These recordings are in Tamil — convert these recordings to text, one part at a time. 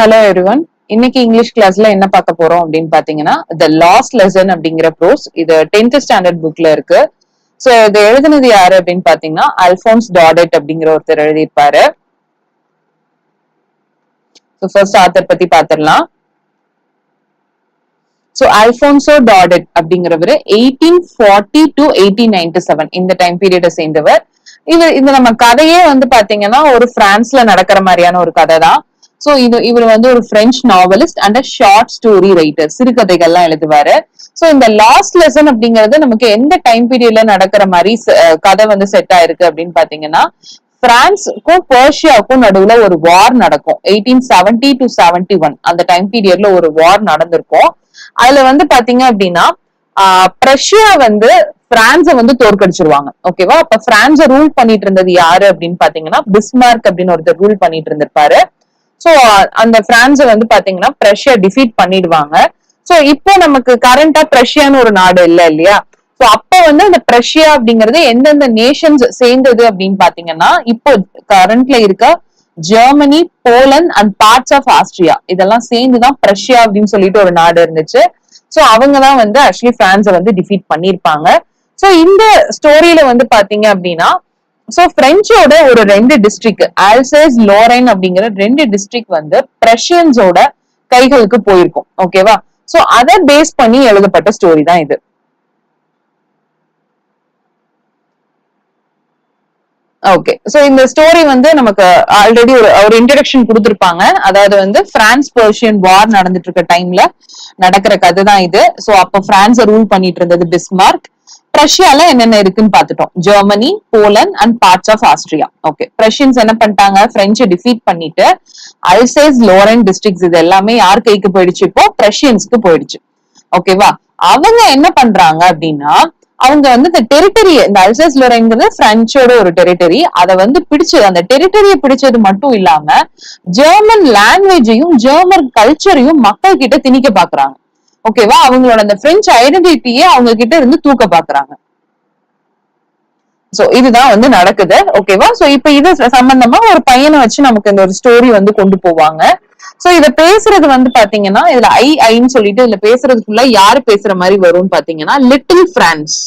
ஹலோ எவ்ரிவன் இன்னைக்கு இங்கிலீஷ் கிளாஸ்ல என்ன பார்க்க போறோம் அப்படின்னு பாத்தீங்கன்னா த லாஸ்ட் லெசன் அப்படிங்கிற ப்ரோஸ் இது டென்த் ஸ்டாண்டர்ட் புக்ல இருக்கு. சோ இது எழுதுனது யாரு அப்படின்னு பாத்தீங்கன்னா அல்போன்ஸ் டாடெட் அப்படிங்கிற ஒருத்தர் எழுதியிருப்பாரு. ஃபர்ஸ்ட் ஆத்தர் பத்தி பாத்திரலாம் ஸோ அல்போன்சோ டாடெட் அப்படிங்கிறவர் eighteen forty to eighteen ninety seven இந்த டைம் பீரியடை சேர்ந்தவர். இது இந்த நம்ம கதையே வந்து பாத்தீங்கன்னா ஒரு பிரான்ஸ்ல நடக்கிற மாதிரியான ஒரு கதை தான் சோ இது இவர் வந்து ஒரு French novelist and a short story writer சிறுகதைகள்லாம் எழுதுவாரு. சோ இந்த லாஸ்ட் லெசன் அப்படிங்கறது நமக்கு எந்த டைம் பீரியட்ல நடக்கிற மாதிரி கதை வந்து செட் ஆயிருக்கு அப்படின்னு பாத்தீங்கன்னா பிரான்ஸுக்கும் பர்ஷியாவுக்கும் நடுவுல ஒரு வார் நடக்கும். Eighteen seventy to seventy one அந்த டைம் பீரியட்ல ஒரு வார் நடந்திருக்கும். அதுல வந்து பாத்தீங்க அப்படின்னா பிரஷ்யா வந்து பிரான்ஸ வந்து தோற்கடிச்சிருவாங்க. ஓகேவா அப்ப பிரான்ஸ ரூல் பண்ணிட்டு இருந்தது யாரு அப்படின்னு பாத்தீங்கன்னா பிஸ்மார்க் அப்படின்னு ஒருத்தர் ரூல் பண்ணிட்டு இருந்திருப்பாரு. சோ அந்த பிரான்ஸை வந்து பாத்தீங்கன்னா பிரஷ்யா டிஃபீட் பண்ணிடுவாங்க. சோ இப்போ நமக்கு கரண்டா பிரஷ்யான்னு ஒரு நாடு இல்ல இல்லையா? சோ அப்ப வந்து அந்த ப்ரஷ்யா அப்படிங்கிறது எந்தெந்த நேஷன்ஸ் சேர்ந்தது அப்படின்னு பாத்தீங்கன்னா இப்போ கரண்ட்ல இருக்க Germany Poland and parts of Austria இதெல்லாம் சேர்ந்துதான் பிரஷ்யா அப்படின்னு சொல்லிட்டு ஒரு நாடு இருந்துச்சு. சோ அவங்க தான் வந்து ஆக்சுவலி பிரான்ஸை வந்து டிஃபீட் பண்ணிருப்பாங்க சோ இந்த ஸ்டோரியில வந்து பாத்தீங்க அப்படின்னா சோ பிரெஞ்சோட ஒரு ரெண்டு டிஸ்ட்ரிக்ட் ஆல்சேஸ் லோரைன் அப்படிங்கிற ரெண்டு டிஸ்ட்ரிக்ட் வந்து பிரஷியன்ஸோட கைகளுக்கு போயிருக்கும். ஓகேவா சோ அதை பேஸ் பண்ணி எழுதப்பட்ட ஸ்டோரி தான் இது. ஓகே சோ இந்த ஸ்டோரி வந்து நமக்கு ஆல்ரெடி ஒரு ஒரு இன்ட்ரடக்ஷன் கொடுத்துருப்பாங்க. அதாவது வந்து பிரான்ஸ் பர்ஷியன் வார் நடந்துட்டு இருக்க டைம்ல நடக்கிற கதை தான் இது. சோ அப்ப பிரான்ஸ் ரூல் பண்ணிட்டு இருந்தது பிஸ்மார்க் ரஷ்யால என்னென்ன இருக்குன்னு பாத்துட்டோம் Germany Poland and parts of Austria okay Prussians என்ன பண்ணிட்டாங்க? பிரெஞ்சு டிஃபீட் பண்ணிட்டு அல்சேஸ் லோரன் டிஸ்ட்ரிக்ட்ஸ் இது எல்லாமே யார் கைக்கு போயிடுச்சு இப்போ? பிரஷியன்ஸ்க்கு போயிடுச்சு. ஓகேவா அவங்க என்ன பண்றாங்க அப்படின்னா அவங்க வந்து இந்த டெரிட்டரி இந்த அல்சஸ் லோரைங்கிறது பிரெஞ்சோட ஒரு டெரிட்டரி அதை வந்து பிடிச்சது அந்த டெரிட்டரியை பிடிச்சது மட்டும் இல்லாம ஜெர்மன் லாங்குவேஜையும் ஜெர்மன் கல்ச்சரையும் மக்கள் கிட்ட திணிக்க பாக்குறாங்க ஓகேவா? அவங்களோட அந்த பிரெஞ்சு ஐடென்டிட்டியே அவங்க கிட்ட இருந்து தூக்க பாக்குறாங்க. சோ இதுதான் வந்து நடக்குது. ஓகேவா? சோ இப்ப இது சம்பந்தமா ஒரு பையனை வச்சு நமக்கு இந்த ஒரு ஸ்டோரி வந்து கொண்டு போவாங்க. சோ இத பேசுறது வந்து பாத்தீங்கன்னா இதுல ஐ ஐன்னு சொல்லிட்டு இதுல பேசுறதுக்குள்ள யாரு பேசுற மாதிரி வரும்னு பாத்தீங்கன்னா லிட்டில் பிரான்ஸ்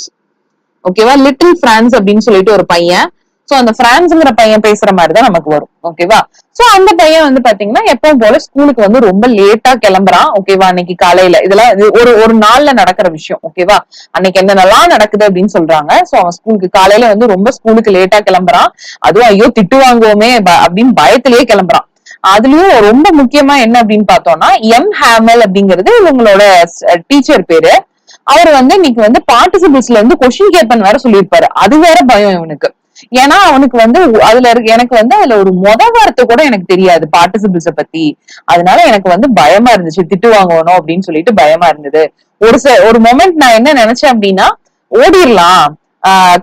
ஓகேவா? லிட்டில் பிரான்ஸ் அப்படின்னு சொல்லிட்டு ஒரு பையன். சோ அந்த பிரான்ஸ்ங்கிற பையன் பேசுற மாதிரி தான் நமக்கு வரும். ஓகேவா சோ அந்த பையன் வந்து பாத்தீங்கன்னா எப்பவும் போல ஸ்கூலுக்கு வந்து ரொம்ப லேட்டா கிளம்புறான். ஓகேவா அன்னைக்கு காலையில. இதெல்லாம் இது ஒரு ஒரு நாள்ல நடக்கிற விஷயம். ஓகேவா அன்னைக்கு என்னென்னலாம் நடக்குது அப்படின்னு சொல்றாங்க. சோ அவன் ஸ்கூலுக்கு காலையில வந்து ரொம்ப ஸ்கூலுக்கு லேட்டா கிளம்புறான். அதுவும் ஐயோ திட்டு வாங்குவோமே ப- அப்படின்னு பயத்திலேயே கிளம்புறான். அதுலயும் ரொம்ப முக்கியமா என்ன அப்படின்னு பார்த்தோம்னா எம் ஹேமல் அப்படிங்கிறது இவங்களோட டீச்சர் பேரு. அவர் வந்து இன்னைக்கு வந்து பார்ட்டிசிபிள்ஸ்ல இருந்து கொஸ்டின் கேட்பன் வேற சொல்லியிருப்பாரு. அது வேற பயம் இவனுக்கு. ஏன்னா அவனுக்கு வந்து அதுல இருக்கு எனக்கு வந்து அதுல ஒரு மொத வார்த்தை கூட எனக்கு தெரியாது பார்ட்டிசிபிள்ஸ பத்தி. அதனால எனக்கு வந்து பயமா இருந்துச்சு திட்டு வாங்கணும் அப்படின்னு சொல்லிட்டு பயமா இருந்தது. ஒரு ச ஒரு மொமெண்ட் நான் என்ன நினைச்சேன் அப்படின்னா ஓடிடலாம்.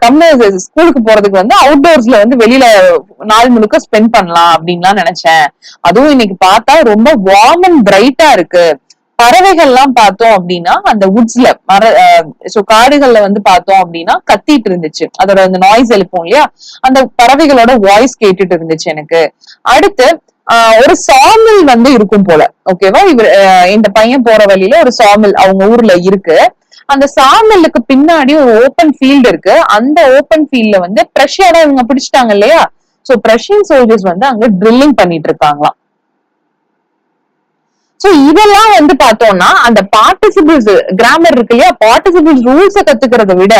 கம்மி ஸ்கூலுக்கு போறதுக்கு வந்து அவுட்டோர்ஸ்ல வந்து வெளியில நாள் முழுக்க ஸ்பெண்ட் பண்ணலாம் அப்படின்லாம் நினைச்சேன். அதுவும் இன்னைக்கு பார்த்தா ரொம்ப வார்ம் அண்ட் பிரைட்டா இருக்கு. பறவைகள்லாம் பார்த்தோம் அப்படின்னா அந்த உட்ஸ்ல மர சோ காடுகள்ல வந்து பார்த்தோம் அப்படின்னா கத்திட்டு இருந்துச்சு. அதோட அந்த நாய்ஸ் எழுப்போம் இல்லையா? அந்த பறவைகளோட வாய்ஸ் கேட்டுட்டு இருந்துச்சு எனக்கு. அடுத்து ஒரு சாமில் வந்து இருக்கும் போல. ஓகேவா இவர் இந்த பையன் போற வழியில ஒரு சாமில் அவங்க ஊர்ல இருக்கு. அந்த சாமிலுக்கு பின்னாடி ஒரு ஓப்பன் ஃபீல்டு இருக்கு. அந்த ஓப்பன் ஃபீல்ட்ல வந்து பிரஷியாட இவங்க பிடிச்சிட்டாங்க இல்லையா? சோ பிரஷியன் சோல்ஜர்ஸ் வந்து அங்க ட்ரில்லிங் பண்ணிட்டு இருக்காங்களாம். சோ இதெல்லாம் வந்து பார்த்தோம்னா அந்த பார்ட்டிசிபிள்ஸ் கிராமர் இருக்கு இல்லையா? பார்ட்டிசிபிள்ஸ் ரூல்ஸ கத்துக்கிறத விட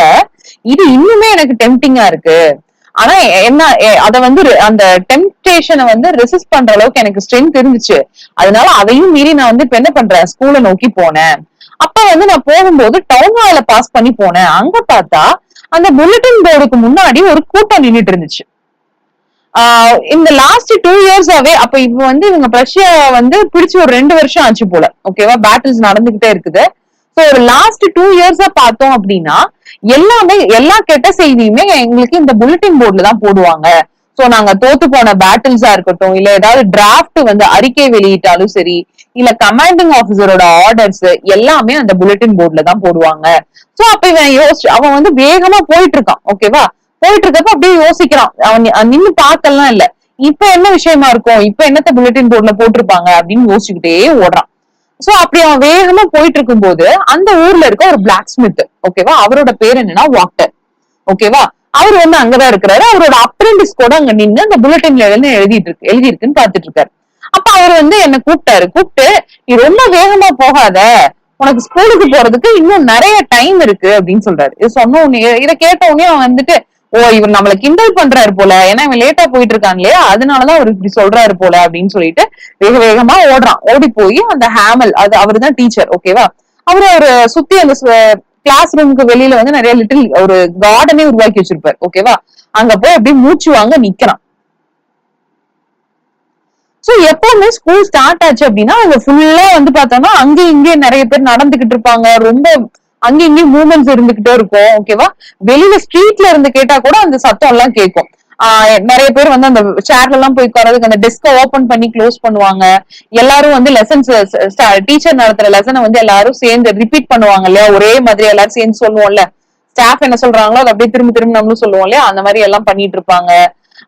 இது இன்னுமே எனக்கு டெம்டிங்கா இருக்கு. ஆனா என்ன அத வந்து அந்த டெம்டேஷனை வந்து ரெசிஸ்ட் பண்ற அளவுக்கு எனக்கு ஸ்ட்ரென்த் இருந்துச்சு. அதனால அதையும் மீறி நான் வந்து இப்ப என்ன பண்றேன்? ஸ்கூலை நோக்கி போனேன். அப்ப வந்து நான் போகும்போது டவுன் ஹால பாஸ் பண்ணி போனேன். அங்க பார்த்தா அந்த புல்லட்டின் போர்டுக்கு முன்னாடி ஒரு கூட்டம் நின்றுட்டு இருந்துச்சு. இந்த லாஸ்ட் டூ இயர்ஸாவே அப்ப இப்ப வந்து இவங்க ரஷ்யா வந்து பிடிச்சு ஒரு ரெண்டு வருஷம் ஆச்சு போல. ஓகேவா பேட்டில்ஸ் நடந்துகிட்டே இருக்குது. சோ ஒரு லாஸ்ட் டூ இயர்ஸா பார்த்தோம் அப்படின்னா எல்லாமே எல்லா கெட்ட செய்தியுமே எங்களுக்கு இந்த புல்லட்டின் போர்டுல தான் போடுவாங்க. சோ நாங்க தோத்து போன பேட்டில்ஸா இருக்கட்டும் இல்ல ஏதாவது டிராஃப்ட் வந்து அறிக்கை வெளியிட்டாலும் சரி இல்ல கமாண்டிங் ஆபீசரோட ஆர்டர்ஸ் எல்லாமே அந்த புல்லட்டின் போர்டுல தான் போடுவாங்க. சோ அப்ப இவன் யோசிச்சு அவன் வந்து வேகமா போயிட்டு இருக்கான். ஓகேவா போயிட்டு இருக்கப்ப அப்படியே யோசிக்கிறான். அவன் நின்னு பார்க்கலாம் இல்ல. இப்ப என்ன விஷயமா இருக்கும்? இப்ப என்னத்த புல்லட்டின் போர்ட்ல போட்டிருப்பாங்க? அப்படின்னு யோசிச்சுக்கிட்டே ஓடுறான். சோ அப்படி அவன் வேகமா போயிட்டு இருக்கும்போது அந்த ஊர்ல இருக்க ஒரு பிளாக் ஸ்மித் ஓகேவா அவரோட பேர் என்னன்னா வாக்டர் ஓகேவா அவர் வந்து அங்கதான் இருக்கிறாரு. அவரோட அப்ரெண்டிஸ் கூட அங்க நின்னு அந்த புல்லட்டின்ல எழுதி எழுதிட்டு இருக்கு எழுதி இருக்குன்னு பாத்துட்டு இருக்காரு அப்ப அவர் வந்து என்ன கூப்பிட்டாரு. கூப்பிட்டு நீ ரொம்ப வேகமா போகாத. உனக்கு ஸ்கூலுக்கு போறதுக்கு இன்னும் நிறைய டைம் இருக்கு. அப்படின்னு சொல்றாரு. இது சொன்ன உடனே இதை கேட்ட உடனே அவன் வந்துட்டு ஓ இவர் நம்மள கிண்டல் பண்றாரு போல. ஏன்னா இவன் லேட்டா போயிட்டு இருக்காங்களே இல்லையா அதனாலதான் அவர் இப்படி சொல்றாரு போல அப்படின்னு சொல்லிட்டு வேக வேகமா ஓடுறான். ஓடி போய் அந்த ஹேமல் அது அவரு தான் டீச்சர் ஓகேவா அவரு ஒரு சுத்தி அந்த கிளாஸ் ரூமுக்கு வெளியில வந்து நிறைய லிட்டில் ஒரு கார்டனே உருவாக்கி வச்சிருப்பாரு ஓகேவா அங்க போய் அப்படியே மூச்சு வாங்க நிக்கிறான். சோ எப்பவுமே ஸ்கூல் ஸ்டார்ட் ஆச்சு அப்படின்னா அங்க ஃபுல்லா வந்து பார்த்தோம்னா அங்கேயும் இங்கே நிறைய பேர் நடந்துகிட்டு இருப்பாங்க. ரொம்ப அங்கேயும் இங்கேயும் மூமெண்ட்ஸ் இருந்துகிட்டே இருக்கும் ஓகேவா வெளியில ஸ்ட்ரீட்ல இருந்து கேட்டா கூட அந்த சத்தம் எல்லாம் கேட்கும். நிறைய பேர் வந்து அந்த சேர்ல எல்லாம் போய் உட்காரதுக்கு அந்த டெஸ்க ஓபன் பண்ணி க்ளோஸ் பண்ணுவாங்க. எல்லாரும் வந்து லெசன்ஸ் டீச்சர் நடத்துற லெசனை வந்து எல்லாரும் சேர்ந்து ரிப்பீட் பண்ணுவாங்க இல்லையா? ஒரே மாதிரி எல்லாரும் சேர்ந்து சொல்லுவோம்ல. ஸ்டாஃப் என்ன சொல்றாங்களோ அதை அப்படியே திரும்ப திரும்ப நம்மளும் சொல்லுவோம் இல்லையா? அந்த மாதிரி எல்லாம் பண்ணிட்டு இருப்பாங்க.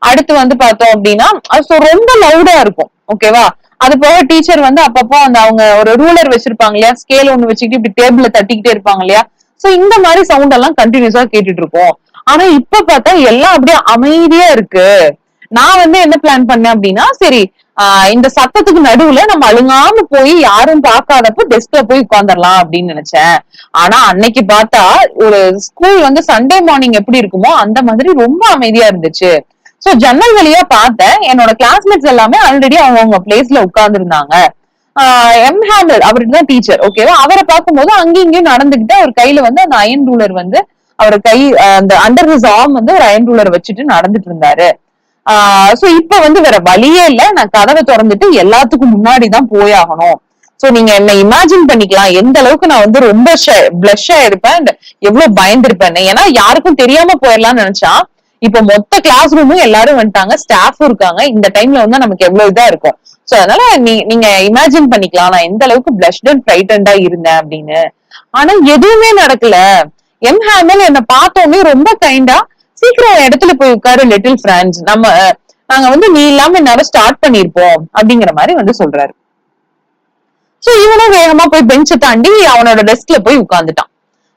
அடுத்து வந்து பார்த்தோம் அப்படின்னா அது ரொம்ப லவுடா இருக்கும் ஓகேவா அது போக டீச்சர் வந்து அப்பப்போ அந்த அவங்க ஒரு ரூலர் வச்சிருப்பாங்க இல்லையா? ஸ்கேல் ஒண்ணு வச்சுக்கிட்டு இப்படி டேபிள்ல தட்டிக்கிட்டே இருப்பாங்க இல்லையா? சோ இந்த மாதிரி சவுண்ட் எல்லாம் கண்டினியூஸா கேட்டுட்டு இருக்கோம் ஆனா இப்ப பார்த்தா எல்லாம் அப்படியே அமைதியா இருக்கு. நான் வந்து என்ன பிளான் பண்ணேன் அப்படின்னா சரி இந்த சத்தத்துக்கு நடுவுல நம்ம அழுங்காம போய் யாரும் பார்க்காதப்போ டெஸ்க்ல போய் உட்காந்துடலாம் அப்படின்னு நினைச்சேன். ஆனா அன்னைக்கு பார்த்தா ஒரு ஸ்கூல் வந்து சண்டே மார்னிங் எப்படி இருக்குமோ அந்த மாதிரி ரொம்ப அமைதியா இருந்துச்சு. சோ ஜன்னல் வழியா பார்த்தேன். என்னோட கிளாஸ்மேட்ஸ் எல்லாமே ஆல்ரெடி அவங்க பிளேஸ்ல உட்கார்ந்துருந்தாங்க. எம் ஹேண்டல் அவருக்கு தான் டீச்சர் ஓகேவா அவரை பார்க்கும்போது அங்கேயும் இங்கேயும் நடந்துகிட்டு அவர் கையில வந்து அந்த அயன் ரூலர் வந்து அவர் கை அந்த அண்டர் ஹிஸ் ஆர்ம் வந்து ஒரு அயன் ரூலர் வச்சுட்டு நடந்துட்டு இருந்தாரு. ஆஹ் சோ இப்ப வந்து வேற வழியே இல்ல. நான் கதவை திறந்துட்டு எல்லாத்துக்கும் முன்னாடி தான் போயாகணும். சோ நீங்க என்ன இமேஜின் பண்ணிக்கலாம். எந்த அளவுக்கு நான் வந்து ரொம்ப பிளஷ் ஆயிருப்பேன் அண்ட் எவ்வளவு பயந்திருப்பேன் ஏன்னா யாருக்கும் தெரியாம போயிடலாம்னு நினைச்சா இப்ப மொத்த கிளாஸ் ரூமும் எல்லாரும் வந்துட்டாங்க ஸ்டாஃபும் இருக்காங்க. இந்த டைம்ல வந்து நமக்கு எவ்வளவு இதா இருக்கும். சோ அதனால நீ நீங்க இமேஜின் பண்ணிக்கலாம். நான் எந்த அளவுக்கு பிளஷ்ட் அண்ட் ஃப்ரைட்டண்டா இருந்தேன் அப்படின்னு. ஆனா எதுவுமே நடக்கல. எம் ஹேமல் என்ன பார்த்தோன்னே ரொம்ப கைண்டா சீக்கிரம் ஒரு இடத்துல போய் உட்காரு லிட்டில் ஃப்ரெண்ட்ஸ் நம்ம நாங்க வந்து நீ இல்லாம நேரம் ஸ்டார்ட் பண்ணிருப்போம். அப்படிங்கிற மாதிரி வந்து சொல்றாரு. சோ இவனும் வேகமா போய் பெஞ்சை தாண்டி அவனோட டெஸ்க்ல போய் உட்காந்துட்டான்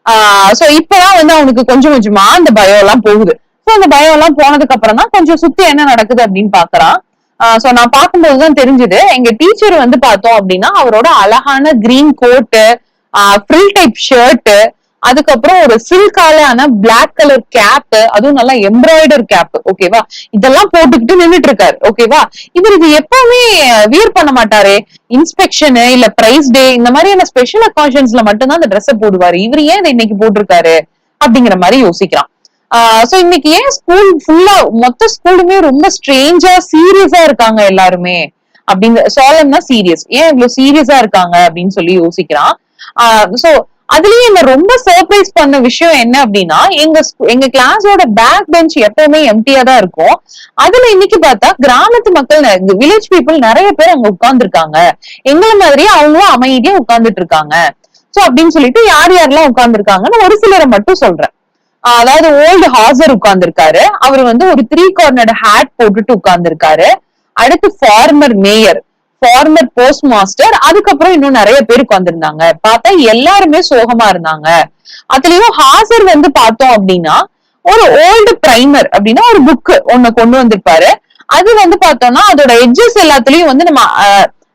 ஆஹ் சோ இப்பதான் வந்து அவனுக்கு கொஞ்சம் கொஞ்சமா அந்த பயம் எல்லாம் போகுது. சோ அந்த பயம் எல்லாம் போனதுக்கு அப்புறம் தான் கொஞ்சம் சுத்தி என்ன நடக்குது அப்படின்னு பாக்குறான் சோ நான் பார்க்கும்போதுதான் தெரிஞ்சது. எங்க டீச்சர் வந்து பார்த்தோம் அப்படின்னா அவரோட அழகான green coat frill type shirt அதுக்கப்புறம் ஒரு சில்காலான பிளாக் கலர் கேப் அதுவும் நல்லா எம்ப்ராய்டர் கேப் ஓகேவா இதெல்லாம் போட்டுக்கிட்டு நின்னுட்டு இருக்காரு ஓகேவா இவர் இது எப்பவுமே வியர் பண்ண மாட்டாரே. இன்ஸ்பெக்ஷனு இல்ல பிரைஸ் டே இந்த மாதிரியான ஸ்பெஷல் அக்காஷன்ஸ்ல மட்டும்தான் அந்த ட்ரெஸ்ஸை போடுவாரு. இவர் ஏன் இதை இன்னைக்கு போட்டிருக்காரு? அப்படிங்கிற மாதிரி யோசிக்கிறான். சோ இன்னைக்கு ஏன் ஸ்கூல் ஃபுல்லா மொத்த ஸ்கூலுமே ரொம்ப ஸ்ட்ரேஞ்சா சீரியஸா இருக்காங்க எல்லாருமே? அப்படிங்க சோலம்னா சீரியஸ் ஏன் இவ்வளவு சீரியஸா இருக்காங்க அப்படின்னு சொல்லி யோசிக்கிறான். சோ அதுலயும் என்ன ரொம்ப சர்ப்ரைஸ் பண்ண விஷயம் என்ன அப்படின்னா எங்க எங்க கிளாஸோட பேக் பெஞ்ச் எப்பவுமே எம்டியா தான் இருக்கும். அதுல இன்னைக்கு பார்த்தா கிராமத்து மக்கள் வில்லேஜ் பீப்புள் நிறைய பேர் அங்க உட்கார்ந்துருக்காங்க. எங்களை மாதிரியே அவங்களும் அமைதியா உட்கார்ந்துட்டு இருக்காங்க. சோ அப்படின்னு சொல்லிட்டு யார் யாரெல்லாம் உட்கார்ந்துருக்காங்கன்னு ஒரு சிலரை மட்டும் சொல்றேன். அதாவது ஓல்டு ஹாசர் உட்கார்ந்துருக்காரு. அவர் வந்து ஒரு த்ரீ கார்னர்டு ஹேட் போட்டுட்டு உட்கார்ந்துருக்காரு. அடுத்து former mayor former post master அதுக்கப்புறம் இன்னும் நிறைய பேர் உட்கார்ந்துருந்தாங்க. பார்த்தா எல்லாருமே சோகமா இருந்தாங்க. அதுலயும் ஹாசர் வந்து பார்த்தோம் அப்படின்னா ஒரு ஓல்டு பிரைமர் அப்படின்னா ஒரு புக்கு ஒண்ணு கொண்டு வந்திருப்பாரு. அது வந்து பார்த்தோம்னா அதோட எட்ஜஸ் எல்லாத்துலயும் வந்து நம்ம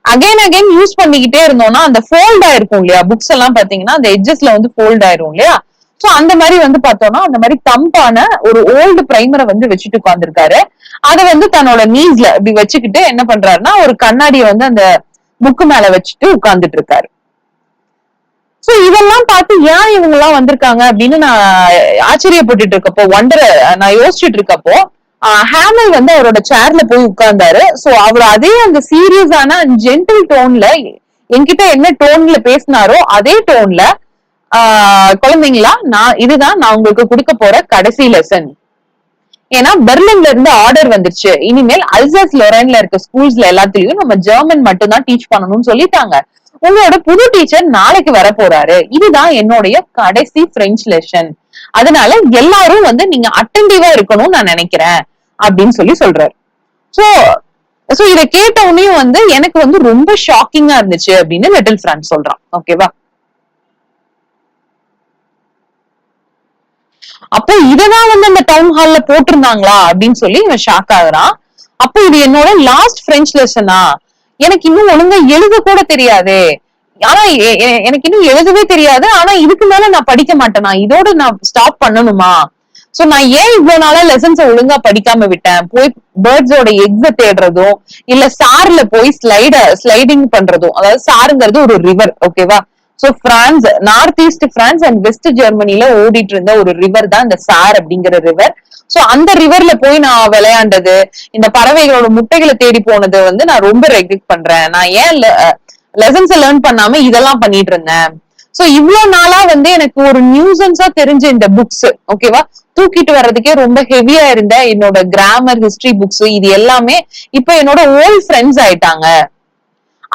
அகைன் அகைன் யூஸ் பண்ணிக்கிட்டே இருந்தோம்னா அந்த ஃபோல்ட் ஆயிருக்கும் இல்லையா? புக்ஸ் எல்லாம் பாத்தீங்கன்னா அந்த எட்ஜஸ்ல வந்து ஃபோல்ட் ஆயிரும் இல்லையா? சோ அந்த மாதிரி வந்து பார்த்தோம்னா அந்த மாதிரி தம்பான ஒரு ஓல்டு பிரைமரை வந்து வச்சுட்டு உட்காந்துருக்காரு அதை வந்து தன்னோட நீஸ்ல இப்படி வச்சுக்கிட்டு என்ன பண்றாருன்னா ஒரு கண்ணாடியை வந்து அந்த புக்கு மேல வச்சுட்டு உட்கார்ந்துட்டு இருக்காரு சோ இதெல்லாம் பார்த்து ஏன் இவங்க எல்லாம் வந்திருக்காங்க அப்படின்னு நான் ஆச்சரியப்பட்டுட்டு இருக்கப்போ ஒண்டர நான் யோசிச்சுட்டு இருக்கப்போ ஹேமல் வந்து அவரோட சேர்ல போய் உட்கார்ந்தாரு. சோ அவர் அதே அந்த சீரியஸான ஜென்டில் டோன்ல என்கிட்ட என்ன டோன்ல பேசினாரோ அதே டோன்ல குழந்தைங்களா நான் இதுதான் நான் உங்களுக்கு கொடுக்க போற கடைசி லெசன் ஏன்னா பெர்லின்ல இருந்து ஆர்டர் வந்துருச்சு. இனிமேல் அல்சஸ் லொரன்ல இருக்க ஸ்கூல்ஸ்ல எல்லாத்துலயும் நம்ம ஜெர்மன் மட்டும் தான் டீச் பண்ணணும்னு சொல்லிட்டாங்க. உங்களோட புது டீச்சர் நாளைக்கு வர போறாரு. இதுதான் என்னுடைய கடைசி பிரெஞ்சு லெசன் அதனால எல்லாரும் வந்து நீங்க அட்டென்டிவா இருக்கணும்னு நான் நினைக்கிறேன் அப்படின்னு சொல்லி சொல்றாரு. சோ சோ இத கேட்ட உடனேயும் வந்து எனக்கு வந்து ரொம்ப ஷாக்கிங்கா இருந்துச்சு அப்படின்னு லிட்டில் பிரான்ஸ் சொல்றான். ஓகேவா அப்போ இததான் வந்து அந்த டவுன் ஹால்ல போட்டிருந்தாங்களா அப்படின்னு சொல்லி இவன் ஷாக் ஆகுறான். அப்போ இது என்னோட லாஸ்ட் பிரெஞ்ச் லெசனா எனக்கு இன்னும் ஒழுங்கா எழுத கூட தெரியாதே. ஆனா எனக்கு இன்னும் எழுதவே தெரியாது. ஆனா இதுக்கு மேல நான் படிக்க மாட்டேனா. இதோட நான் ஸ்டாப் பண்ணணுமா? சோ நான் ஏன் இவ்வளவு நாளா லெசன்ஸ் ஒழுங்கா படிக்காம விட்டேன்? போய் பேர்ட்ஸோட எக்ஸ தேடுறதும் இல்ல சார்ல போய் ஸ்லைட ஸ்லைடிங் பண்றதும் அதாவது சாருங்கிறது ஒரு ரிவர் ஓகேவா so France north east France and west ஜெர்மனில ஓடிட்டு இருந்த ஒரு ரிவர் தான் இந்த சார் அப்படிங்கிற ரிவர் சோ அந்த ரிவர்ல போய் நான் விளையாண்டது இந்த பறவைகளோட முட்டைகளை தேடி போனது வந்து நான் ரொம்ப ரெக்ரெட் பண்றேன். நான் ஏன் லெசன்ஸ் லேர்ன் பண்ணாம இதெல்லாம் பண்ணிட்டு இருந்தேன்? சோ இவ்வளவு நாளா வந்து எனக்கு ஒரு நியூசன்ஸா தெரிஞ்ச இந்த புக்ஸ் ஓகேவா தூக்கிட்டு வர்றதுக்கே ரொம்ப ஹெவியா இருந்த என்னோட கிராமர் ஹிஸ்டரி புக்ஸ் இது எல்லாமே இப்ப என்னோட ஓல்ட் ஃப்ரெண்ட்ஸ் ஆயிட்டாங்க.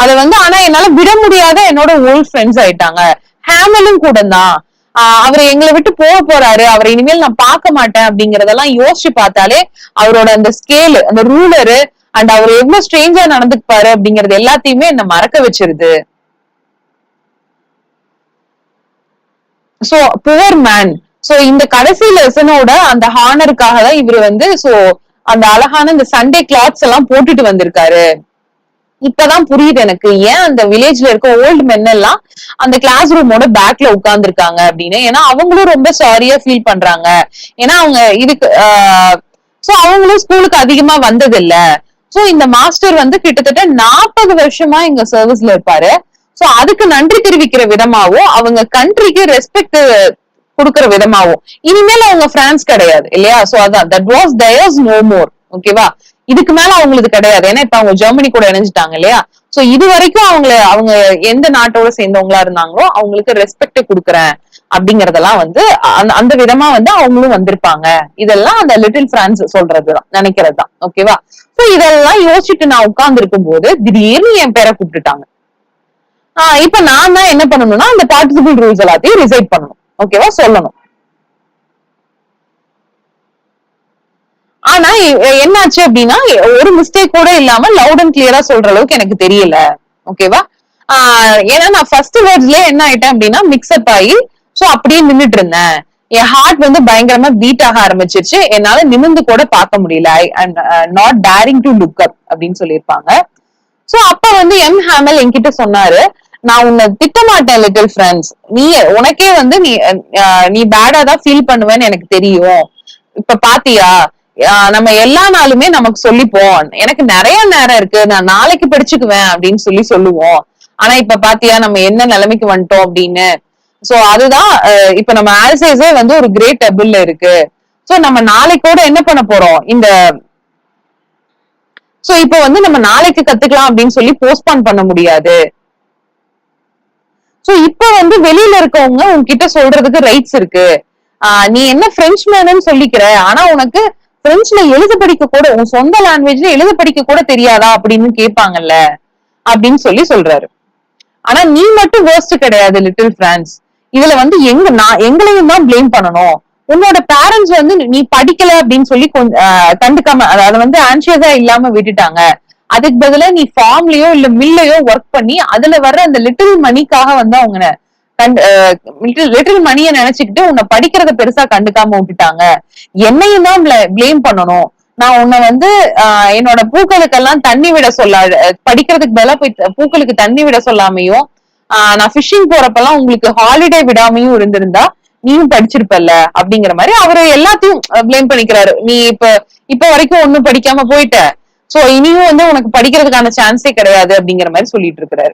அத வந்து ஆனா என்னால விட முடியாத என்னோட ஓல்ட் ஃப்ரெண்ட்ஸ் ஆயிட்டாங்க. ஹேமலும் கூட தான் அவர் எங்களை விட்டு போக போறாரு. அவரை இனிமேல் நான் பார்க்க மாட்டேன் அப்படிங்கறதெல்லாம் யோசிச்சு பார்த்தாலே அவரோட அந்த ஸ்கேல் அந்த ரூலரு அண்ட் அவர் எவ்வளவு ஸ்ட்ரேஞ்சா நடந்துக்குப்பாரு அப்படிங்கறது எல்லாத்தையுமே என்ன மறக்க வச்சிருது. சோ புவர் மேன் சோ இந்த கடைசி லெசனோட அந்த ஹானருக்காக தான் இவர் வந்து சோ அந்த அழகான இந்த சண்டே கிளாத்ஸ் எல்லாம் போட்டுட்டு வந்திருக்காரு. இப்பதான் புரியுது எனக்கு. ஏன் அந்த வில்லேஜ்ல இருக்க ஓல்டு மென் எல்லாம் அந்த கிளாஸ் ரூமோட பேக்ல உட்கார்ந்து இருக்காங்க அப்படின்னு? ஏன்னா அவங்களும் ரொம்ப சாரியா ஃபீல் பண்றாங்க. ஏன்னா அவங்க இதுக்கு சோ அவங்களும் ஸ்கூலுக்கு அதிகமா வந்தது இல்ல சோ இந்த மாஸ்டர் வந்து கிட்டத்தட்ட நாற்பது வருஷமா எங்க சர்வீஸ்ல இருப்பாரு. சோ அதுக்கு நன்றி தெரிவிக்கிற விதமாவும் அவங்க கண்ட்ரிக்கு ரெஸ்பெக்ட் கொடுக்கற விதமாவும். இனிமேல் அவங்க பிரான்ஸ் கிடையாது இல்லையா? சோ அதான் that was Thiers no more ஓகேவா இதுக்கு மேல அவங்களுக்கு கிடையாது. ஏன்னா இப்ப அவங்க ஜெர்மனி கூட இணைஞ்சிட்டாங்க இல்லையா? சோ இது வரைக்கும் அவங்கள அவங்க எந்த நாட்டோட சேர்ந்தவங்களா இருந்தாங்களோ அவங்களுக்கு ரெஸ்பெக்ட் கொடுக்குறேன் அப்படிங்கறதெல்லாம் வந்து அந்த அந்த விதமா வந்து அவங்களும் வந்திருப்பாங்க. இதெல்லாம் அந்த லிட்டில் பிரான்ஸ் சொல்றதுதான் நினைக்கிறதுதான் ஓகேவா சோ இதெல்லாம் யோசிச்சுட்டு நான் உட்கார்ந்து இருக்கும் போது திடீர்னு என் பேரை கூப்பிட்டுட்டாங்க. ஆஹ் இப்ப நான் தான் என்ன பண்ணணும்னா அந்த பார்ட்டிசிபிள் ரூல்ஸ் எல்லாத்தையும் ரிசைட் பண்ணணும். ஓகேவா சொல்லணும். ஆனா என்னாச்சு அப்படின்னா ஒரு மிஸ்டேக் கூட இல்லாம லவுட் அண்ட் கிளியரா சொல்ற அளவுக்கு எனக்கு தெரியல. ஓகேவா ஆஹ் ஏன்னா நான் ஃபர்ஸ்ட் வேர்ட்ஸ்லயே என்ன ஆயிட்டேன் அப்படின்னா மிக்ஸ்அப் ஆகி சோ அப்படியே நின்னுட்டு இருந்தேன். என் ஹார்ட் வந்து பயங்கரமா பீட் ஆக ஆரம்பிச்சிருச்சு. என்னால நிமிந்து கூட பார்க்க முடியல. I not daring to look up அப்படின்னு சொல்லியிருப்பாங்க. சோ அப்ப வந்து எம் ஹேமல் என்கிட்ட சொன்னாரு நான் உன்னை திட்டமாட்டேன் லிட்டில் ஃப்ரெண்ட்ஸ் நீ உனக்கே வந்து நீ நீ பேடா தான் ஃபீல் பண்ணுவேன்னு எனக்கு தெரியும். இப்ப பாத்தியா? நம்ம எல்லா நாளுமே நமக்கு சொல்லிப்போம் எனக்கு நிறைய நேரம் இருக்கு. நான் நாளைக்கு படிச்சுக்குவேன் அப்படின்னு சொல்லி சொல்லுவோம். ஆனா இப்ப பாத்தியா நம்ம என்ன நிலைமைக்கு வந்துட்டோம் அப்படின்னு. சோ அதுதான் இப்ப நம்ம ஆல்சைஸே வந்து ஒரு கிரேட் டபுள்ல இருக்கு. சோ நம்ம நாளைக்கோட என்ன பண்ண போறோம்? இந்த சோ இப்போ வந்து நம்ம நாளைக்கு கத்துக்கலாம் அப்படின்னு சொல்லி போஸ்ட்பான் பண்ண முடியாது. சோ இப்ப வந்து வெளியில இருக்கவங்க உன்கிட்ட சொல்றதுக்கு ரைட்ஸ் இருக்கு. ஆஹ் நீ என்ன பிரெஞ்ச் மேனு சொல்லிக்கிற. ஆனா உனக்கு பிரெஞ்சுல எழுத படிக்க கூட உன் சொந்த லாங்குவேஜ்ல எழுத படிக்க கூட தெரியாதா அப்படின்னு கேட்பாங்கல்ல? அப்படின்னு சொல்லி சொல்றாரு. ஆனா நீ மட்டும் வேர்ஸ்ட் கிடையாது லிட்டில் பிரான்ஸ் இதுல வந்து எங்க நான் எங்களையும் தான் பிளேம் பண்ணணும். உன்னோட பேரண்ட்ஸ் வந்து நீ படிக்கல அப்படின்னு சொல்லி கொஞ்சம் ஆஹ் கண்டுக்காம அதை வந்து ஆன்சியஸா இல்லாம விட்டுட்டாங்க. அதுக்கு பதிலா நீ ஃபார்ம்லயோ இல்ல மில்லையோ ஒர்க் பண்ணி அதுல வர்ற அந்த லிட்டில் மணிக்காக வந்து அவங்க லிட்டில் மணிய நினைச்சுக்கிட்டு உன்னை படிக்கிறத பெருசா கண்டுக்காம விட்டுட்டாங்க. என்னையும் தான் ப்ளேம் பண்ணணும். நான் உன்னை வந்து ஆஹ் என்னோட பூக்களுக்கெல்லாம் தண்ணி விட சொல்ல படிக்கிறதுக்கு பல போய் பூக்களுக்கு தண்ணி விட சொல்லாமையும் ஆஹ் நான் ஃபிஷிங் போறப்பெல்லாம் உங்களுக்கு ஹாலிடே விடாமையும் இருந்திருந்தா நீயும் படிச்சிருப்பல்ல அப்படிங்கிற மாதிரி அவரு எல்லாத்தையும் ப்ளேம் பண்ணிக்கிறாரு. நீ இப்ப இப்ப வரைக்கும் ஒண்ணும் படிக்காம போயிட்ட. சோ இனியும் வந்து உனக்கு படிக்கிறதுக்கான சான்ஸே கிடையாது அப்படிங்கிற மாதிரி சொல்லிட்டு இருக்கிறாரு.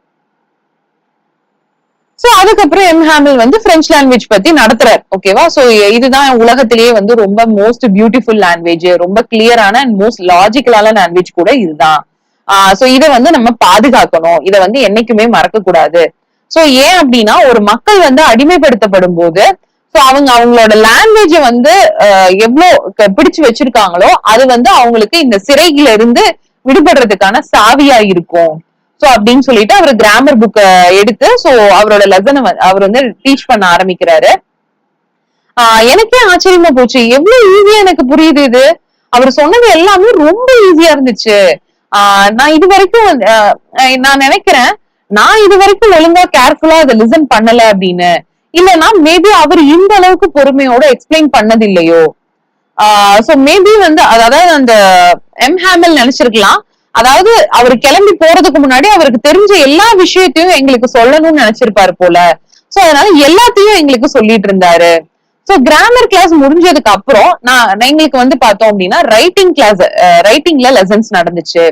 சோ அதுக்கப்புறம் எம் ஹேமில் வந்து பிரெஞ்சு லாங்குவேஜ் பத்தி நடத்துறாரு ஓகேவா சோ இதுதான் உலகத்திலேயே வந்து ரொம்ப மோஸ்ட் பியூட்டிஃபுல் லாங்குவேஜ் ரொம்ப கிளியரான அண்ட் மோஸ்ட் லாஜிக்கலான லாங்குவேஜ் கூட இதுதான். சோ இதை வந்து நம்ம பாதுகாக்கணும். இதை வந்து என்னைக்குமே மறக்க கூடாது சோ ஏன் அப்படின்னா ஒரு மக்கள் வந்து அடிமைப்படுத்தப்படும் போது சோ அவங்க அவங்களோட லாங்குவேஜ வந்து எவ்வளோ எவ்வளவு பிடிச்சு வச்சிருக்காங்களோ அது வந்து அவங்களுக்கு இந்த சிறையில இருந்து விடுபடுறதுக்கான சாவியா இருக்கும். சோ அப்படின்னு சொல்லிட்டு அவர் கிராமர் புக் எடுத்து சோ அவரோட லெசனை அவர் வந்து டீச் பண்ண ஆரம்பிக்கிறாரு. ஆஹ் எனக்கே ஆச்சரியமா போச்சு. எவ்வளவு ஈஸியா எனக்கு புரியுது இது. அவர் சொன்னது எல்லாமே ரொம்ப ஈஸியா இருந்துச்சு. ஆஹ் நான் இது வரைக்கும் நான் நினைக்கிறேன் நான் இது வரைக்கும் ஒழுங்கா கேர்ஃபுல்லா அதை லிசன் பண்ணல அப்படின்னு. இல்லைன்னா மேபி அவர் இந்த அளவுக்கு பொறுமையோட எக்ஸ்பிளைன் பண்ணது இல்லையோ சோ மேபி வந்து அதாவது அந்த எம் ஹேமல் நினைச்சிருக்கலாம். அதாவது அவர் கிளம்பி போறதுக்கு முன்னாடி அவருக்கு தெரிஞ்ச எல்லா விஷயத்தையும் எங்களுக்கு சொல்லணும்னு நினைச்சிருப்பாரு போல. சோ அதனால எல்லாத்தையும் எங்களுக்கு சொல்லிட்டு இருந்தாரு. சோ கிராமர் கிளாஸ் முடிஞ்சதுக்கு அப்புறம் நான் எங்களுக்கு வந்து பார்த்தோம் அப்படின்னா ரைட்டிங் கிளாஸ் ரைட்டிங்ல லெசன்ஸ் நடந்துச்சு.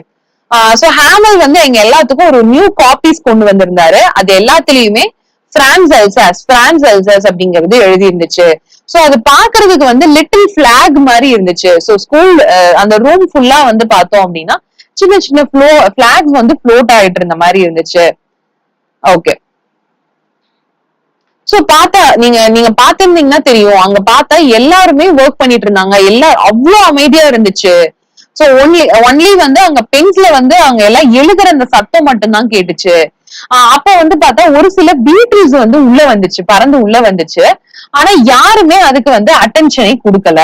சோ ஹேமல் வந்து எங்க எல்லாத்துக்கும் ஒரு நியூ காப்பீஸ் கொண்டு வந்திருந்தாரு. அது எல்லாத்துலயுமே பிரான்ஸ் எல்சாஸ் பிரான்ஸ் எல்சாஸ் அப்படிங்கிறது எழுதி இருந்துச்சு சோ அது பாக்குறதுக்கு வந்து லிட்டில் பிளாக் மாதிரி இருந்துச்சு. சோ ஸ்கூல் அந்த ரூம் ஃபுல்லா வந்து பார்த்தோம் அப்படின்னா சின்ன சின்ன ஃப்ளோ பிளாக்ஸ் வந்து ஃப்ளோட் ஆயிட்டு இருந்த மாதிரி இருந்துச்சு. ஓகே சோ பார்த்தா நீங்க நீங்க பாத்திருந்தீங்கன்னா தெரியும். அங்க பார்த்தா எல்லாருமே ஒர்க் பண்ணிட்டு இருந்தாங்க. எல்லா அவ்வளவு அமைதியா இருந்துச்சு. சோ ஒன்லி ஒன்லி வந்து அங்க பென்ஸ்ல வந்து அங்க எல்லாம் எழுதுற அந்த சத்தம் மட்டும்தான் கேட்டுச்சு. அப்ப வந்து பார்த்தா ஒரு சில பீட்ரூஸ் வந்து உள்ள வந்துச்சு பறந்து உள்ள வந்துச்சு. ஆனா யாருமே அதுக்கு வந்து அட்டென்ஷனை கொடுக்கல.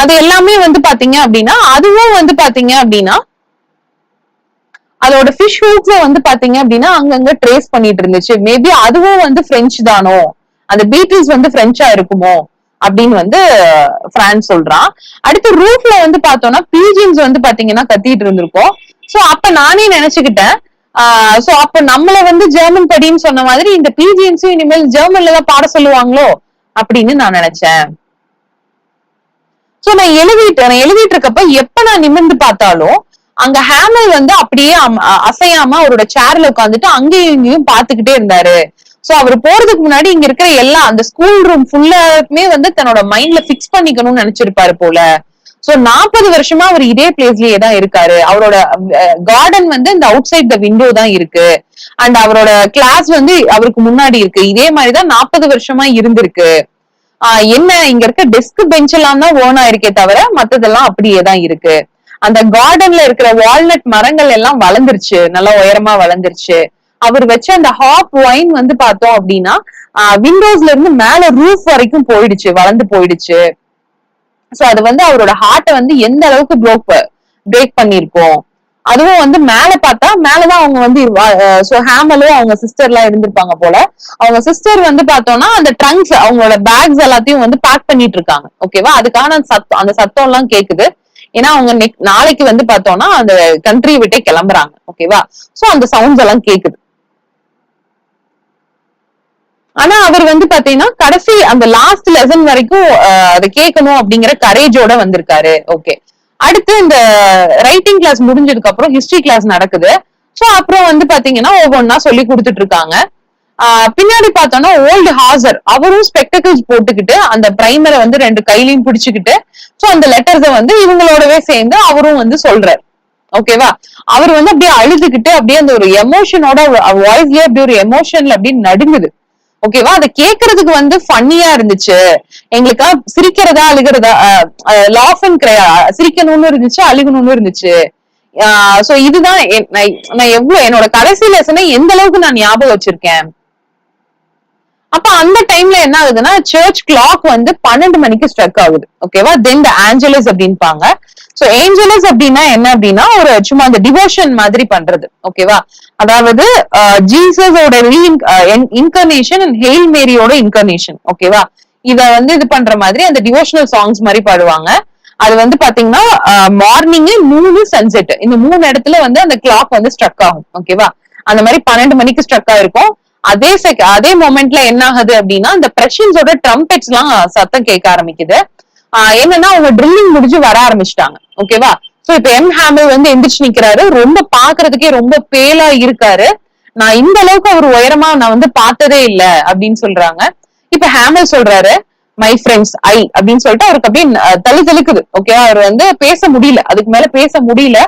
அது எல்லாமே வந்து பாத்தீங்க அப்படின்னா அதுவும் வந்து பாத்தீங்க அப்படின்னா அதோட ஃபிஷ் ஹூக்ல வந்து பாத்தீங்க அப்படின்னா அங்கங்க ட்ரேஸ் பண்ணிட்டு இருந்துச்சு. மேபி அதுவும் வந்து பிரெஞ்சு தானோ? அந்த பீட்டில்ஸ் வந்து பிரெஞ்சா இருக்குமோ? அப்படின்னு வந்து பிரான்ஸ் சொல்றான். அடுத்து ரூஃப்ல வந்து பார்த்தோம்னா பீஜின்ஸ் வந்து பாத்தீங்கன்னா கத்திட்டு இருந்திருக்கோம். சோ அப்ப நானே நினைச்சுக்கிட்டேன். சோ அப்ப நம்மள வந்து ஜெர்மன் படின்னு சொன்ன மாதிரி இந்த பீஜியன்ஸும் இனிமேல் ஜெர்மன்ல தான் பாட சொல்லுவாங்களோ? அப்படின்னு நான் நினைச்சேன். சோ நான் எழுதிட்டு நான் எழுதிட்டு இருக்கப்ப எப்ப நான் நிமிர்ந்து பார்த்தாலும் அங்க ஹேமல் வந்து அப்படியே அசையாம அவரோட சேர்ல உட்காந்துட்டு அங்கேயும் இங்கேயும் பாத்துக்கிட்டே இருந்தாரு. சோ அவர் போறதுக்கு முன்னாடி இங்க இருக்கிற எல்லா அந்த ஸ்கூல் ரூம் ஃபுல்லாமே வந்து தன்னோட மைண்ட்ல பிக்ஸ் பண்ணிக்கணும்னு நினைச்சிருப்பாரு போல. சோ நாற்பது வருஷமா அவர் இதே பிளேஸ்லயே தான் இருக்காரு. அவரோட கார்டன் வந்து இந்த அவுட் சைட் த விண்டோ தான் இருக்கு. அண்ட் அவரோட கிளாஸ் வந்து அவருக்கு முன்னாடி இருக்கு. இதே மாதிரிதான் நாற்பது வருஷமா இருந்திருக்கு. என்ன இங்க இருக்க டெஸ்க் பெஞ்ச் எல்லாம் தான் ஓன் ஆயிருக்கே தவிர மத்ததெல்லாம் அப்படியே தான் இருக்கு. அந்த கார்டன்ல இருக்கிற வால்நட் மரங்கள் எல்லாம் வளர்ந்துருச்சு. நல்லா உயரமா வளர்ந்துருச்சு. அவர் வச்ச அந்த ஹாப் ஒயின் வந்து பார்த்தோம் அப்படின்னா விண்டோஸ்ல இருந்து மேல ரூஃப் வரைக்கும் போயிடுச்சு வளர்ந்து போயிடுச்சு. சோ அது வந்து அவரோட ஹார்ட்டை வந்து எந்த அளவுக்கு ப்ரோக் பிரேக் பண்ணிருக்கோம் அதுவும் வந்து மேல பார்த்தா மேலதான் அவங்க வந்து சோ ஹேமலும் அவங்க சிஸ்டர் எல்லாம் இருந்திருப்பாங்க போல. அவங்க சிஸ்டர் வந்து பார்த்தோம்னா அந்த ட்ரங்க்ஸ் அவங்களோட பேக்ஸ் எல்லாத்தையும் வந்து பேக் பண்ணிட்டு இருக்காங்க ஓகேவா அதுக்கான சத்தம் அந்த சத்தம் எல்லாம் கேக்குது. ஏன்னா அவங்க நெக் நாளைக்கு வந்து பார்த்தோம்னா அந்த கண்ட்ரி விட்டே கிளம்புறாங்க. ஓகேவா சோ அந்த சவுண்ட்ஸ் எல்லாம் கேக்குது. ஆனா அவர் வந்து பாத்தீங்கன்னா கடைசி அந்த லாஸ்ட் லெசன் வரைக்கும் அதை கேட்கணும் அப்படிங்கிற கரேஜோட வந்திருக்காரு. ஓகே அடுத்து இந்த ரைட்டிங் கிளாஸ் முடிஞ்சதுக்கு அப்புறம் ஹிஸ்டரி கிளாஸ் நடக்குது. ஸோ அப்புறம் வந்து பாத்தீங்கன்னா ஒவ்வொன்னா சொல்லி கொடுத்துட்டு இருக்காங்க பின்னாடி பார்த்தோம்னா ஓல்டு ஹாசர் அவரும் ஸ்பெக்டக்கிள்ஸ் போட்டுக்கிட்டு அந்த பிரைமரை வந்து ரெண்டு கையிலையும் பிடிச்சுக்கிட்டு ஸோ அந்த லெட்டர்ஸை வந்து இவங்களோடவே சேர்ந்து அவரும் வந்து சொல்றாரு. ஓகேவா அவர் வந்து அப்படியே அழுதுகிட்டு அப்படியே அந்த ஒரு எமோஷனோட வாய்ஸ்லயே அப்படியே ஒரு எமோஷன்ல அப்படியே நடுங்குது. ஓகேவா அதை கேக்குறதுக்கு வந்து ஃபன்னியா இருந்துச்சு. எங்களுக்கு சிரிக்கிறதா அழுகிறதா லாஃப் அண்ட் சிரிக்கணும்னு இருந்துச்சு அழுகணும்னு இருந்துச்சு. சோ இதுதான் நான் நான் எவ்வளவு என்னோட கடைசி லெசனை எந்த அளவுக்கு நான் ஞாபகம் வச்சிருக்கேன்? அப்ப அந்த டைம்ல என்ன ஆகுதுன்னா சர்ச் கிளாக் வந்து பன்னெண்டு மணிக்கு ஸ்ட்ரக் ஆகுது. ஓகேவா தென் த ஆஞ்சலஸ் அப்படின்பாங்க. சோ ஏஞ்சலஸ் அப்படின்னா என்ன அப்படின்னா ஒரு சும்மா அந்த டிவோஷன் மாதிரி பண்றது. ஓகேவா அதாவது ஜீசஸோட இன்கர்னேஷன் அண்ட் ஹெயில் மேரியோட இன்கர்னேஷன் ஓகேவா இத வந்து இது பண்ற மாதிரி அந்த டிவோஷனல் சாங்ஸ் மாதிரி பாடுவாங்க. அது வந்து பாத்தீங்கன்னா மார்னிங் மூணு சன்செட் இந்த மூணு இடத்துல வந்து அந்த கிளாக் வந்து ஸ்ட்ரக் ஆகும். ஓகேவா அந்த மாதிரி பன்னெண்டு மணிக்கு ஸ்ட்ரக் ஆயிருக்கும். அதே செக் அதே மொமெண்ட்ல என்ன ஆகுது அப்படின்னா இந்த பிரஷன்ஸோட ட்ரம்பெட்ஸ் எல்லாம் சத்தம் கேட்க ஆரம்பிக்குது. ஆஹ் என்னன்னா அவங்க ட்ரில்லிங் முடிஞ்சு வர ஆரம்பிச்சிட்டாங்க. ஓகேவா சோ இப்ப எம் ஹேமில் வந்து எந்திரிச்சு நிக்கிறாரு. ரொம்ப பாக்குறதுக்கே ரொம்ப பேலா இருக்காரு. நான் இந்த அளவுக்கு அவர் உயரமா நான் வந்து பார்த்ததே இல்ல அப்படின்னு சொல்றாங்க. இப்ப ஹேமில் சொல்றாரு மை ஃப்ரெண்ட்ஸ் ஐ அப்படின்னு சொல்லிட்டு அவருக்கு அப்படியே தள்ளி தெளிக்குது. ஓகேவா அவர் வந்து பேச முடியல. அதுக்கு மேல பேச முடியல.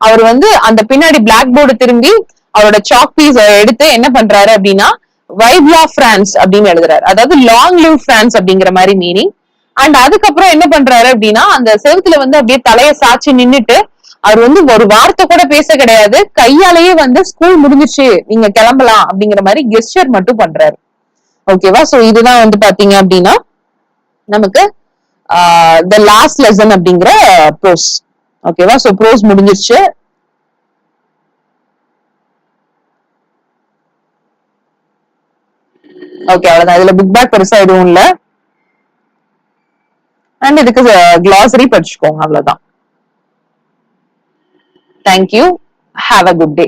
அவர் வந்து அந்த பின்னாடி பிளாக் போர்டு திரும்பி அவரோட சாக் பீஸ் எடுத்து என்ன பண்றாரு அப்படின்னா வைப்லா பிரான்ஸ் அப்படின்னு எழுதுறாரு. அதாவது லாங் லிவ் பிரான்ஸ் அப்படிங்கிற மாதிரி மீனிங் அண்ட் அதுக்கப்புறம் என்ன பண்றாரு அப்படின்னா அந்த செவத்துல வந்து அப்படியே தலைய சாச்சு நின்னுட்டு அவர் வந்து ஒரு வார்த்தை கூட பேச கிடையாது. கையாலேயே வந்து ஸ்கூல் முடிஞ்சிச்சு நீங்க கிளம்பலாம் அப்படிங்கிற மாதிரி கெஸ்டர் மட்டும் பண்றாரு. ஓகேவா சோ இதுதான் வந்து பாத்தீங்க அப்படின்னா நமக்கு த லாஸ்ட் லெசன் அப்படிங்கிற ப்ரோஸ் ஓகேவா சோ ப்ரோஸ் முடிஞ்சிருச்சு. ஓகே அவ்வளவுதான். இதுல புக் பேக் பெருசா எதுவும் இல்ல. அண்ட் இதுக்கு uh, கிளாசரி படிச்சுக்கோங்க அவ்வளவுதான். Thank you have a good day